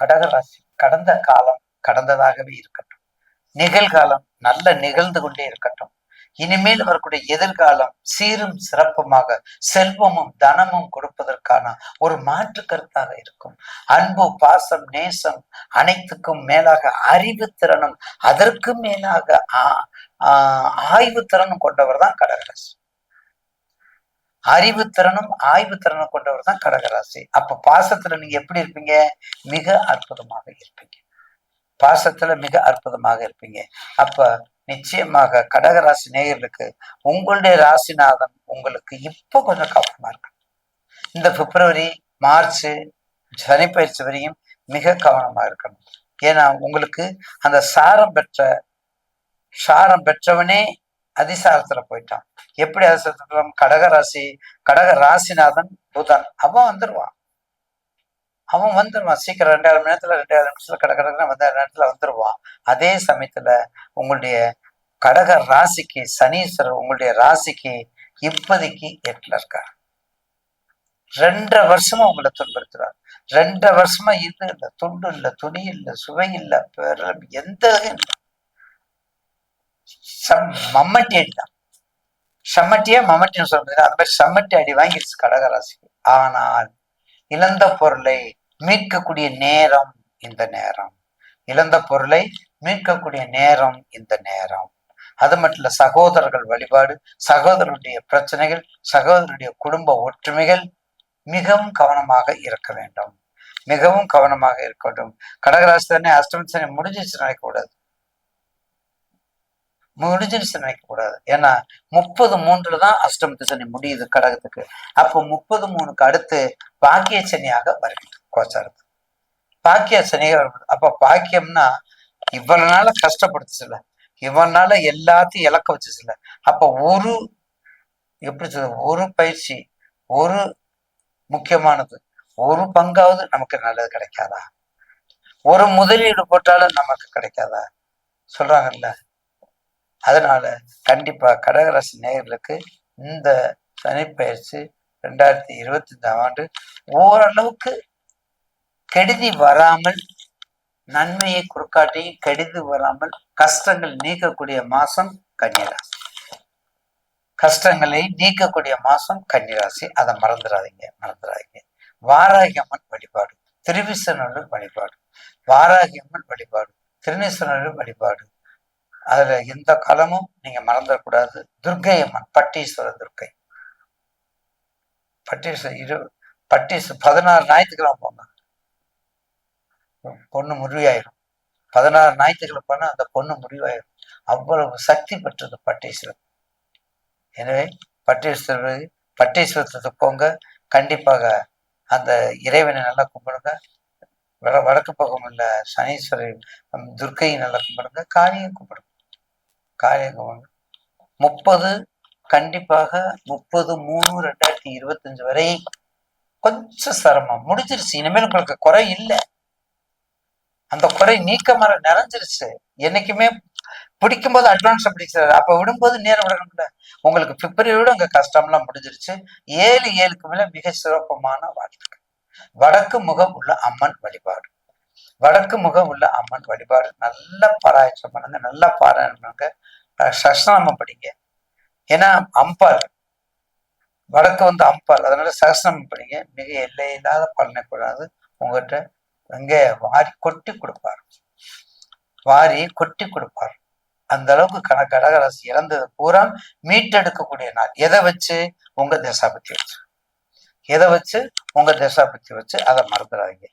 கடகராசி கடந்த காலம் கடந்ததாகவே இருக்கட்டும். நிகழ்காலம் நல்ல நிகழ்ந்து கொண்டே இருக்கட்டும். இனிமேல் வரக்கூடிய எதிர்காலம் சீரும் சிறப்புமாக செல்வமும் தனமும் கொடுப்பதற்கான ஒரு மாற்று கருத்தாக இருக்கும். அன்பு பாசம் நேசம் அனைத்துக்கும் மேலாக அறிவு திறனும் அதற்கு மேலாக ஆய்வு திறனும் கொண்டவர் தான் கடகராசி அறிவு திறனும் ஆய்வு திறனும் கொண்டவர் தான் கடகராசி. அப்ப பாசத்துல நீங்க எப்படி இருப்பீங்க? மிக அற்புதமாக இருப்பீங்க. பாசத்துல மிக அற்புதமாக இருப்பீங்க. அப்ப நிச்சயமாக கடகராசி நேயர்களுக்கு உங்களுடைய ராசிநாதன் உங்களுக்கு இப்போ கொஞ்சம் கவனமா இருக்கு இந்த பிப்ரவரி மார்ச் சனி பயிற்சி வரையும் மிக கவனமா இருக்கணும். ஏன்னா உங்களுக்கு அந்த சாரம் பெற்ற சாரம் பெற்றவனே அதிசாரத்துல போயிட்டான். எப்படி அதிசாரத்துல? கடக ராசி கடக ராசிநாதன் புதன். அவன் வந்துருவான். அவன் வந்துடுவான் சீக்கிரம் ரெண்டாயிரம் மணி நேரத்துல ரெண்டாயிரம் நிமிஷத்துல கடை வந்த நேரத்துல வந்துடுவான் அதே சமயத்துல உங்களுடைய கடக ராசிக்கு சனீஸ்வரர் உங்களுடைய ராசிக்கு இப்போதைக்கு எட்டுல இருக்கார். ரெண்டரை வருஷமா உங்களை துன்புறுத்துறார். ரெண்டரை வருஷமா இது இல்லை துண்டு இல்லை துணி இல்லை சுவை இல்லை எந்த இல்லை மம்மட்டி அடிதான் செம்மட்டியா? மம்மட்டின்னு சொல்றது அந்த மாதிரி செம்மட்டி அடி வாங்கிடுச்சு கடகராசிக்கு. ஆனால் இழந்த பொருளை மீட்கக்கூடிய நேரம் இந்த நேரம். இழந்த பொருளை மீட்கக்கூடிய நேரம் இந்த நேரம். அது மட்டும் இல்ல சகோதரர்கள் வழிபாடு சகோதரருடைய பிரச்சனைகள் சகோதரருடைய குடும்ப ஒற்றுமைகள் மிகவும் கவனமாக இருக்க வேண்டும். மிகவும் கவனமாக இருக்க வேண்டும். கடகராசி தானே அஷ்டமி சனி முடிஞ்சிச்சு நினைக்கக்கூடாது. முடிஞ்சிருச்சுன்னு நினைக்க கூடாது. ஏன்னா முப்பது மூன்றுல தான் அஷ்டமத்து சனி முடியுது கடகத்துக்கு. அப்போ முப்பது மூணுக்கு அடுத்து பாக்கிய சனியாக வருகிறது கோச்சாரத்து பாக்கிய சனியாக வருது அப்ப பாக்கியம்னா இவ்வளவு நாள கஷ்டப்படுத்துச்சுல. இவ்வளவு நாள எல்லாத்தையும் இழக்க வச்சுச்சுல. அப்ப ஒரு எப்படி சொல்றது ஒரு பயிற்சி ஒரு முக்கியமானது ஒரு பங்காவது நமக்கு நல்லது கிடைக்காதா? ஒரு முதலீடு போட்டாலும் நமக்கு கிடைக்காதா? சொல்றாங்கல்ல. அதனால கண்டிப்பா கடகராசி நேயர்களுக்கு இந்த சனிப்பயிற்சி ரெண்டாயிரத்தி இருபத்தி ஐந்தாம் ஆண்டு ஓரளவுக்கு கெடுதி வராமல் நன்மையை குறுக்காட்டியும் கெடுதி வராமல் கஷ்டங்கள் நீக்கக்கூடிய மாசம் கன்னிராசி. கஷ்டங்களை நீக்கக்கூடிய மாசம் கன்னிராசி. அதை மறந்துடாதீங்க மறந்துடாதீங்க. வாராகியம்மன் வழிபாடு திருவிசனூர் வழிபாடு வாராகியம்மன் வழிபாடு திருநீசனூர் வழிபாடு. அதுல எந்த காலமும் நீங்க மறந்துடக்கூடாது துர்கை அம்மன் பட்டீஸ்வர துர்கை பட்டீஸ்வர இரு பட்டீஸ் பதினாறு ஞாயிற்றுக்கிழமை போங்க. பொண்ணு முடிவாயிரும் பதினாறு ஞாயிற்றுக்கிழமை போனா அந்த பொண்ணு முடிவாயிரும் அவ்வளவு சக்தி பெற்றது பட்டீஸ்வரர். எனவே பட்டீஸ்வரர் பட்டீஸ்வரத்துக்கு போங்க. கண்டிப்பாக அந்த இறைவனை நல்லா கும்பிடுங்க. வட வடக்கு பக்கம் உள்ள சனீஸ்வரர் துர்க்கையை நல்லா கும்பிடுங்க. காளியை கும்பிடுங்க. காரியங்கள் முப்பது கண்டிப்பாக முப்பது மூணு ரெண்டாயிரத்தி இருபத்தஞ்சு வரை கொஞ்சம் சிரமம். முடிஞ்சிருச்சு. இனிமேல் உங்களுக்கு குறை இல்லை. அந்த குறை நீக்க மர நிறைஞ்சிருச்சு. என்னைக்குமே பிடிக்கும் போது அட்வான்ஸ் பிடிச்சாரு அப்ப விடும்போது நேரம் விடணும்ல உங்களுக்கு பிப்ரவரியோட அங்க கஷ்டம்லாம் முடிஞ்சிருச்சு. ஏழு ஏழுக்கு மேல மிக சிறப்பமான வாழ்த்துக்கள். வடக்கு முகம் உள்ள அம்மன் வழிபாடு. வடக்கு முகம் உள்ள அம்மன் வழிபாடு நல்ல பாராயணம் பண்ணுங்க நல்லா பாராயணம் பண்ணுங்க. சஸ்நாமம் படிங்க. ஏன்னா அம்பாள். வடக்கு வந்து அம்பாள். அதனால சகசிரமம் படிங்க. மிக எல்லை இல்லாத பலனை கூடாது உங்ககிட்ட அங்கே வாரி கொட்டி கொடுப்பார். வாரி கொட்டி கொடுப்பார். அந்த அளவுக்கு கண கடகராசி இறந்தது பூரா மீட்டெடுக்கக்கூடிய நாள். எதை வச்சு? உங்க தசாபத்தி வச்சு. எதை வச்சு? உங்க தசாபத்தி வச்சு. அதை மறந்துடாதீங்க.